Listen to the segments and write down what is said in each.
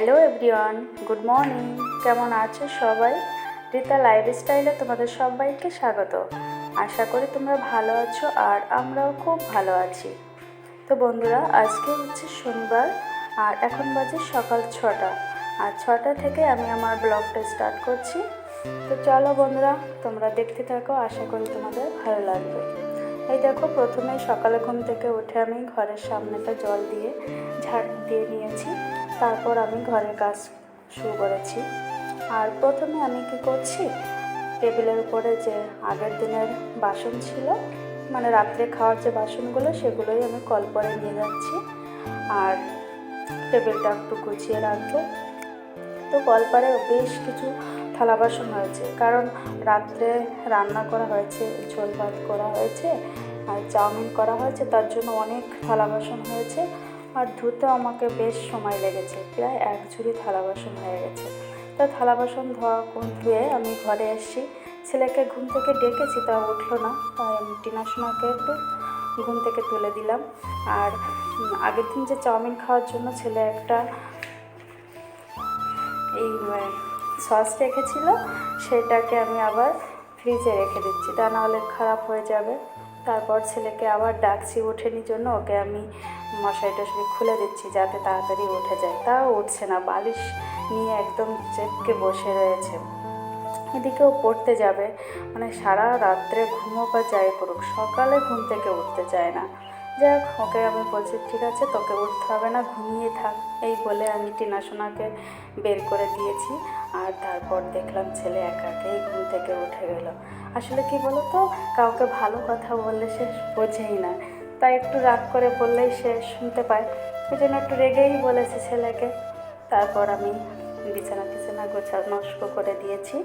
Hello everyone, good morning. কেমন আছো সবাই? রীতা লাইফস্টাইলে তোমাদের সবাইকে স্বাগত। আশা করি তোমরা ভালো আছো আর আমরাও খুব ভালো আছি। তো বন্ধুরা, আজকে হচ্ছে শনিবার আর এখন বাজে সকাল ছটা। আর ছটা থেকে আমি আমার ব্লগটা স্টার্ট করছি। তো চলো বন্ধুরা, তোমরা দেখতে থাকো, আশা করি তোমাদের ভালো লাগবে। এই দেখো, প্রথমে সকালে ঘুম থেকে উঠে আমি ঘরের সামনেটা জল দিয়ে, ঝাড় দিয়ে নিয়েছি। তারপর আমি ঘরের কাজ শুরু করেছি। আর প্রথমে আমি কি করছি? টেবিলের উপরে যে আগের দিনের বাসন ছিল মানে রাত্রে খাওয়ার যে বাসনগুলো, সেগুলোই আমি কলপরে নিয়ে যাচ্ছি। আর টেবিলটা একটু গুছিয়ে রাখব। তো কলপারে বেশ কিছু থালা বাসন হয়েছে। কারণ রাত্রে রান্না করা হয়েছে, ঝোল ভাত করা হয়েছে, আর চাউমিন করা হয়েছে, তার জন্য অনেক থালা বাসন হয়েছে। আর ধুতে আমাকে বেশ সময় লেগেছে, প্রায় এক ঝুড়ি থালা বাসন হয়ে গেছে। তো থালা বাসন ধোয়া ধুয়ে আমি ঘরে এসেছি ছেলেকে ঘুম থেকে ডেকেছি, তা উঠল না, তাই আমি টিনা সোনাকে একটু ঘুম থেকে তুলে দিলাম। আর আগের দিন যে চাউমিন খাওয়ার জন্য ছেলে একটা এই সস রেখেছিল, সেটাকে আমি আবার ফ্রিজে রেখে দিচ্ছি। তা নাহলে খারাপ হয়ে যাবে। তারপর ছেলেকে আবার ডাকছি ওঠেনি জন্য, ওকে আমি মশারি টশারি খুলে দিচ্ছি যাতে তাড়াতাড়ি উঠে যায়। তাও উঠছে না, বালিশ নিয়ে একদম চেপকে বসে রয়েছে। এদিকে ও পড়তে যাবে মানে সারা রাত্রে ঘুমো বা যাই পড়ুক, সকালে ঘুম থেকে উঠতে চায় না। যাক, ওকে আমি বলছি, ঠিক আছে, তোকে উঠতে হবে না, ঘুমিয়ে থাক। এই বলে আমি টিনা সোনাকে বের করে দিয়েছি। আর তারপর দেখলাম ছেলে একাকেই ঘুম থেকে উঠে গেল। আসলে কি বলো তো কাউকে ভালো কথা বললে সে বোঝেই না। তাই একটু রাগ করে বললেই সে শুনতে পায়। ওই জন্য একটু রেগেই বলেছে ছেলেকে। তারপর আমি বিছানা টিছানা গোছানো শুরু করে দিয়েছি।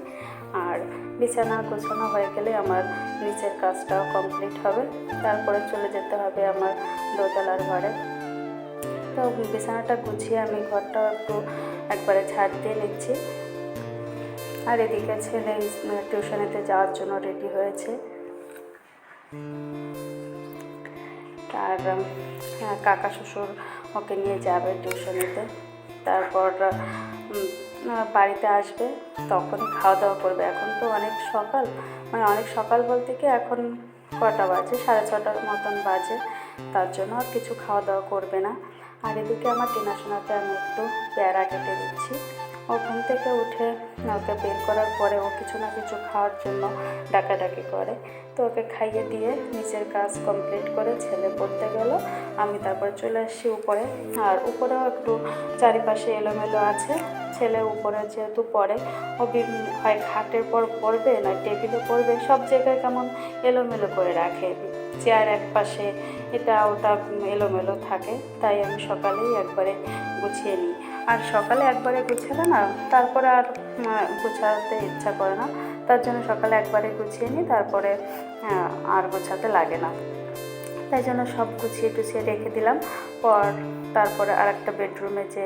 আর বিছানা গোছানো হয়ে গেলে আমার নিচের কাজটাও কমপ্লিট হবে। তারপরে চলে যেতে হবে আমার দোতলার ঘরে। তো বিছানাটা গুছিয়ে আমি ঘরটাও একটু একবারে ঝাড় দিয়ে নিচ্ছি। আর এদিকে ছেলে টিউশনেতে যাওয়ার জন্য রেডি হয়েছে। আর হ্যাঁ, কাকা শ্বশুর ওকে নিয়ে যাবে টিউশনেতে। তারপর বাড়িতে আসবে তখন খাওয়া দাওয়া করবে। এখন তো অনেক সকাল মানে অনেক সকাল বলতে কি এখন কটা বাজে? সাড়ে ছটার মতন বাজে। তার জন্য আর কিছু খাওয়া দাওয়া করবে না। আর এদিকে আমার সোনাকে আমি একটু পেয়ারা কেটে দিচ্ছি। ও ঘুম থেকে উঠে ওকে বের করার পরে ও কিছু না কিছু খাওয়ার জন্য ডাকাডাকি করে। তো ওকে খাইয়ে দিয়ে নিচের কাজ কমপ্লিট করে ছেলে পড়তে গেল। আমি তারপর চলে আসছি উপরে। আর উপরেও একটু চারিপাশে এলোমেলো আছে। ছেলে উপরে যেহেতু পড়ে, ও হয় খাটের পর পড়বে না টেবিলে পড়বে, সব জায়গায় কেমন এলোমেলো করে রাখে। চেয়ার এক পাশে, এটা ওটা এলোমেলো থাকে। তাই আমি সকালেই একবারে গুছিয়ে নিই। আর সকালে একবারে গুছালে না, তারপরে আর গুছাতে ইচ্ছা করে না। তার জন্য সকালে একবারে গুছিয়ে নিই, তারপরে আর গোছাতে লাগে না। তাই জন্য সব গুছিয়ে টুছিয়ে রেখে দিলাম। পর তারপরে আর একটা বেডরুমে যে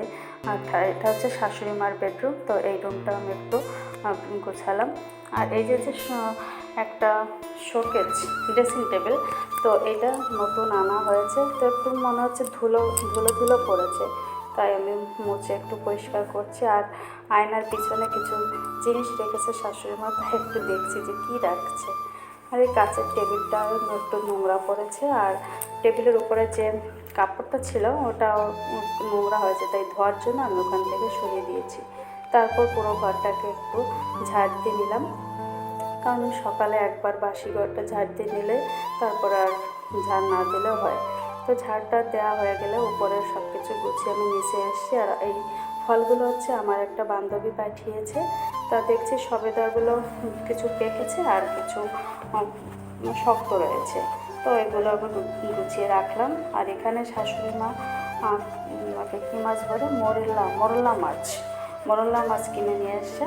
এটা হচ্ছে শাশুড়ি মার বেডরুম, তো এই রুমটা আমি একটু গোছালাম। আর এই যে যে একটা শোকেজ ড্রেসিং টেবিল, তো এটা নতুন আনা হয়েছে। তো একটু মনে হচ্ছে ধুলো ধুলো ধুলো পড়েছে। তাই আমি মুছে একটু পরিষ্কার করছি আর আয়নার পিছনে কিছু জিনিস রেখেছে শাশুড়ি মা, তাই একটু দেখছি যে কী রাখছে। আর এই কাঁচের টেবিলটা একটু নোংরা পড়েছে আর টেবিলের উপরে যে কাপড়টা ছিল, ওটাও নোংরা হয়েছে, তাই ধোয়ার জন্য আমি ওখান থেকে সরিয়ে দিয়েছি। তারপর পুরো ঘরটাকে একটু ঝাড় দিয়ে নিলাম। কারণ সকালে একবার বাসি ঘরটা ঝাড় দিয়ে নিলে তারপর আর ঝাড় না দিলেও হয়। তো ঝাড়টা দেওয়া হয়ে গেলে উপরে সব কিছু গুছিয়ে আমি নিচে এসেছি আর এই ফলগুলো হচ্ছে আমার একটা বান্ধবী পাঠিয়েছে। তা দেখছি সবেদারগুলো কিছু পেকেছে আর কিছু শক্ত রয়েছে। তো এগুলো আমি গুছিয়ে রাখলাম। আর এখানে শাশুড়ি মা আহ, উম, কী মাছ বলে? মোরলা মোরলা মাছ। মোরলা মাছ কিনে নিয়ে এসছে।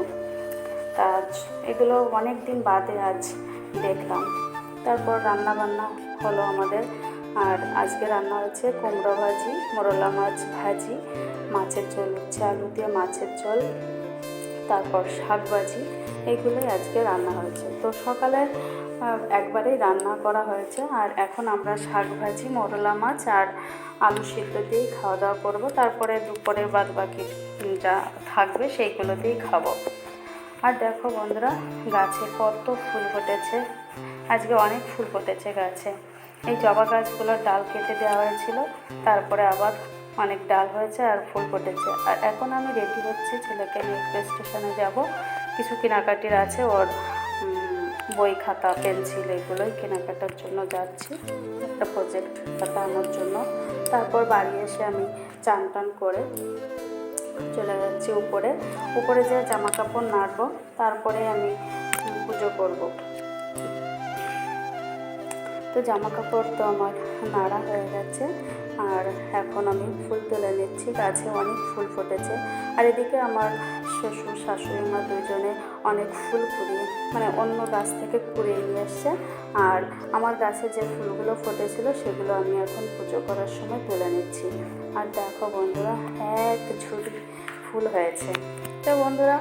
তা এগুলো অনেক দিন বাদে আজ দেখলাম। তারপর রান্না বান্না হলো আমাদের। আর আজকে রান্না হচ্ছে কুমড়ো ভাজি, মোরলা মাছ ভাজি, মাছের ঝোল হচ্ছে আলু দিয়ে মাছের ঝোল, তারপর শাক ভাজি, এগুলোই আজকে রান্না হয়েছে। তো সকালে একবারেই রান্না করা হয়েছে আর এখন আমরা শাক ভাজি, মরলা মাছ আর আলু সিদ্ধ দিয়েই খাওয়া দাওয়া করব। তারপরে দুপুরে বাদ বাকি যা থাকবে সেইগুলো দিয়েই খাব। আর দেখো বন্ধুরা, গাছে কত ফুল ফুটেছে। আজকে অনেক ফুল ফুটেছে গাছে। এই জবা গাছগুলোর ডাল কেটে দেওয়া হয়েছিল। তারপরে আবার অনেক ডাল হয়েছে আর ফুল ফুটেছে। আর এখন আমি রেডি হচ্ছি ছেলেকে নিয়ে স্টেশনে যাব। কিছু কেনাকাটির আছে, ওর বই খাতা, পেন্সিল এগুলোই কেনাকাটার জন্য যাচ্ছি। একটা প্রজেক্ট খাতা আনার জন্য। তারপর বাড়ি এসে আমি চান টান করে চলে যাচ্ছি উপরে। উপরে যে জামা কাপড় নাড়বো। তারপরে আমি পুজো করব। তো জামা কাপড় তো আমার নাড়া হয়ে গেছে। আর এখন আমি ফুল তুলে নিচ্ছি, গাছে অনেক ফুল ফুটেছে। আর এদিকে আমার শ্বশুর শাশুড়ি মা দুজনে অনেক ফুল কুড়িয়ে মানে অন্য গাছ থেকে কুড়িয়ে নিয়ে এসছে। আর আমার গাছে যে ফুলগুলো ফুটেছিল, সেগুলো আমি এখন পুজো করার সময় তুলে নিচ্ছি। আর দেখো বন্ধুরা, এক ঝুড়ি ফুল হয়েছে। তো বন্ধুরা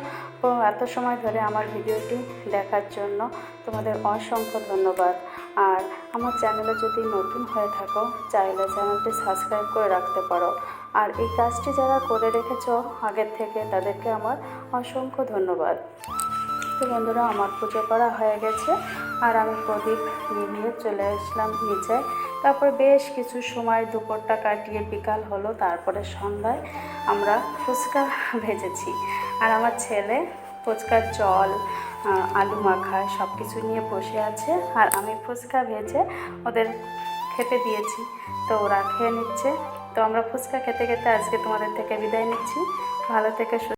এত সময় ধরে আমার ভিডিওটি দেখার জন্য তোমাদের অসংখ্য ধন্যবাদ। আর আমার চ্যানেলে যদি নতুন হয়ে থাকো, চাইলে চ্যানেলটি সাবস্ক্রাইব করে রাখতে পারো। আর এই কাজটি যারা করে রেখেছ আগের থেকে, তাদেরকে আমার অসংখ্য ধন্যবাদ। তো বন্ধুরা, আমার পুজো করা হয়ে গেছে। আর আমি প্রদীপ নিভিয়ে চলে আসলাম নিচে। তারপর বেশ কিছু সময় দুপুরটা কাটিয়ে বিকাল হলো, তারপরে সন্ধ্যায় আমরা ফুচকা ভেজেছি। আর আমার ছেলে ফুচকার জল আলু মাখা সব কিছু নিয়ে বসে আছে। আর আমি ফুচকা ভেজে ওদের খেতে দিয়েছি। তো ওরা খেয়ে নিচ্ছে। তো আমরা ফুচকা খেতে খেতে আজকে তোমাদের থেকে বিদায় নিচ্ছি। ভালো থেকে